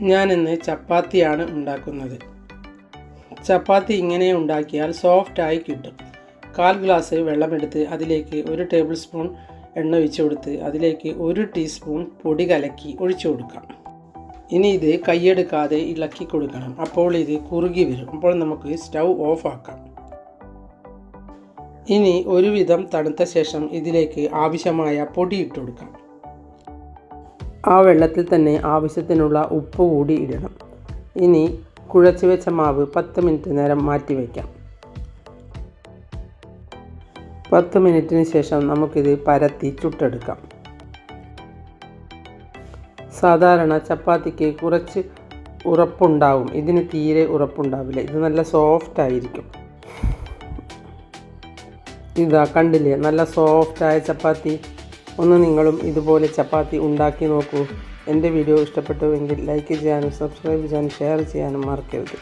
ഞാനിന്ന് ചപ്പാത്തിയാണ് ഉണ്ടാക്കുന്നത്. ചപ്പാത്തി ഇങ്ങനെ ഉണ്ടാക്കിയാൽ സോഫ്റ്റായി കിട്ടും. കാൽ ഗ്ലാസ് വെള്ളമെടുത്ത് അതിലേക്ക് ഒരു ടേബിൾ സ്പൂൺ എണ്ണ ഒഴിച്ചു കൊടുത്ത് അതിലേക്ക് ഒരു ടീസ്പൂൺ പൊടി കലക്കി ഒഴിച്ചു കൊടുക്കാം. ഇനി ഇത് കൈയെടുക്കാതെ ഇളക്കി കൊടുക്കണം. അപ്പോൾ ഇത് കുറുകി വരും. അപ്പോൾ നമുക്ക് സ്റ്റൗ ഓഫ് ആക്കാം. ഇനി ഒരുവിധം തണുത്ത ശേഷം ഇതിലേക്ക് ആവശ്യമായ പൊടി ഇട്ട് കൊടുക്കാം. ആ വെള്ളത്തിൽ തന്നെ ആവശ്യത്തിനുള്ള ഉപ്പ് കൂടി ഇടണം. ഇനി കുഴച്ച് വെച്ച മാവ് പത്ത് മിനിറ്റ് നേരം മാറ്റി വയ്ക്കാം പത്ത് മിനിറ്റിന് ശേഷം നമുക്കിത് പരത്തി ചുട്ടെടുക്കാം. സാധാരണ ചപ്പാത്തിക്ക് കുറച്ച് ഉറപ്പുണ്ടാവും. ഇതിന് തീരെ ഉറപ്പുണ്ടാവില്ല. ഇത് നല്ല സോഫ്റ്റ് ആയിരിക്കും. ഇതാ കണ്ടില്ലേ? നല്ല സോഫ്റ്റായ ചപ്പാത്തി. ഒന്ന് നിങ്ങളും ഇതുപോലെ ചപ്പാത്തി ഉണ്ടാക്കി നോക്കൂ. എന്റെ വീഡിയോ ഇഷ്ടപ്പെട്ടുവെങ്കിൽ ലൈക്ക് ചെയ്യാനും സബ്സ്ക്രൈബ് ചെയ്യാനും ഷെയർ ചെയ്യാനും മറക്കരുത്.